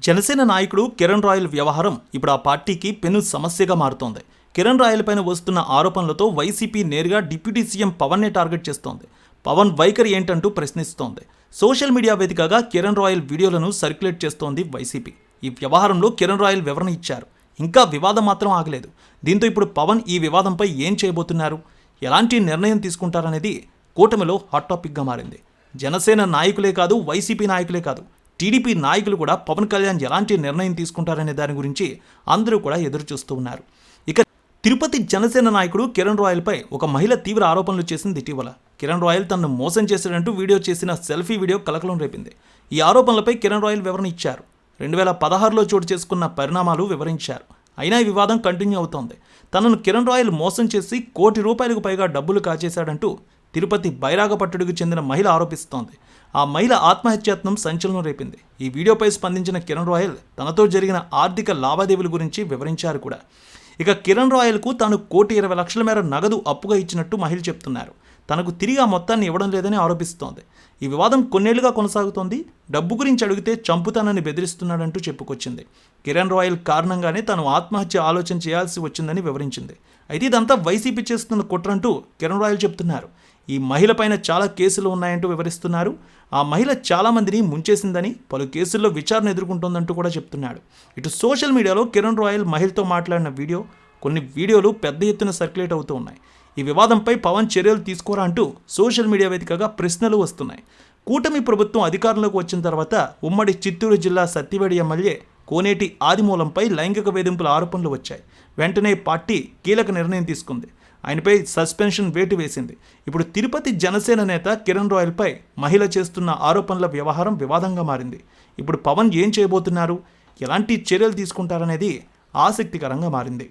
జనసేన నాయకుడు కిరణ్ రాయల్ వ్యవహారం ఇప్పుడు ఆ పార్టీకి పెను సమస్యగా మారుతోంది. కిరణ్ రాయల్ పైన వస్తున్న ఆరోపణలతో వైసీపీ నేరుగా డిప్యూటీ సీఎం పవన్నే టార్గెట్ చేస్తోంది. పవన్ వైఖరి ఏంటంటూ ప్రశ్నిస్తోంది. సోషల్ మీడియా వేదికగా కిరణ్ రాయల్ వీడియోలను సర్క్యులేట్ చేస్తోంది వైసీపీ. ఈ వ్యవహారంలో కిరణ్ రాయల్ వివరణ ఇచ్చారు. ఇంకా వివాదం మాత్రం ఆగలేదు. దీంతో ఇప్పుడు పవన్ ఈ వివాదంపై ఏం చేయబోతున్నారు? ఎలాంటి నిర్ణయం తీసుకుంటారనేది కూటమిలో హాట్ టాపిక్గా మారింది. జనసేన నాయకులే కాదు వైసీపీ నాయకులే కాదు. టీడీపీ నాయకులు కూడా పవన్ కళ్యాణ్ ఎలాంటి నిర్ణయం తీసుకుంటారనే దాని గురించి అందరూ కూడా ఎదురు చూస్తూ ఉన్నారు. ఇక తిరుపతి జనసేన నాయకుడు కిరణ్ రాయల్పై ఒక మహిళ తీవ్ర ఆరోపణలు చేసింది ఇటీవల. కిరణ్ రాయల్ తనను మోసం చేశాడంటూ వీడియో చేసిన సెల్ఫీ వీడియో కలకలం రేపింది. ఈ ఆరోపణలపై కిరణ్ రాయల్ వివరణ ఇచ్చారు. రెండు వేల పదహారులో చోటు చేసుకున్న పరిణామాలు వివరించారు. అయినా ఈ వివాదం కంటిన్యూ అవుతోంది. తనను కిరణ్ రాయల్ మోసం చేసి కోటి రూపాయలకు పైగా డబ్బులు కాజేశాడంటూ తిరుపతి బైరాగపట్టుడికి చెందిన మహిళ ఆరోపిస్తోంది. ఆ మహిళ ఆత్మహత్యాత్నం సంచలనం రేపింది. ఈ వీడియోపై స్పందించిన కిరణ్ రాయల్ తనతో జరిగిన ఆర్థిక లావాదేవీల గురించి వివరించారు కూడా. ఇక కిరణ్ రాయల్కు తాను కోటి ఇరవై లక్షల మేర నగదు అప్పుగా ఇచ్చినట్టు మహిళ చెప్తున్నారు. తనకు తిరిగి ఆ మొత్తాన్ని ఇవ్వడం లేదని ఆరోపిస్తోంది. ఈ వివాదం కొన్నేళ్ళుగా కొనసాగుతోంది. డబ్బు గురించి అడిగితే చంపుతానని బెదిరిస్తున్నాడంటూ చెప్పుకొచ్చింది. కిరణ్ రాయల్ కారణంగానే తాను ఆత్మహత్య ఆలోచన చేయాల్సి వచ్చిందని వివరించింది. అయితే ఇదంతా వైసీపీ చేస్తున్న కుట్రంటూ కిరణ్ రాయల్ చెప్తున్నారు. ఈ మహిళ పైన చాలా కేసులు ఉన్నాయంటూ వివరిస్తున్నారు. ఆ మహిళ చాలామందిని ముంచేసిందని పలు కేసుల్లో విచారణ ఎదుర్కొంటోందంటూ కూడా చెప్తున్నాడు. ఇటు సోషల్ మీడియాలో కిరణ్ రాయల్ మహిళతో మాట్లాడిన వీడియో కొన్ని వీడియోలు పెద్ద ఎత్తున సర్క్యులేట్ అవుతూ ఉన్నాయి. ఈ వివాదంపై పవన్ చర్యలు తీసుకోరా అంటూ సోషల్ మీడియా వేదికగా ప్రశ్నలు వస్తున్నాయి. కూటమి ప్రభుత్వం అధికారంలోకి వచ్చిన తర్వాత ఉమ్మడి చిత్తూరు జిల్లా సత్తివేడి ఎమ్మెల్యే కోనేటి ఆదిమూలంపై లైంగిక వేధింపుల ఆరోపణలు వచ్చాయి. వెంటనే పార్టీ కీలక నిర్ణయం తీసుకుంది. ఆయనపై సస్పెన్షన్ వేటు వేసింది. ఇప్పుడు తిరుపతి జనసేన నేత కిరణ్ రాయల్పై మహిళ చేస్తున్న ఆరోపణల వ్యవహారం వివాదంగా మారింది. ఇప్పుడు పవన్ ఏం చేయబోతున్నారు? ఎలాంటి చర్యలు తీసుకుంటారనేది ఆసక్తికరంగా మారింది.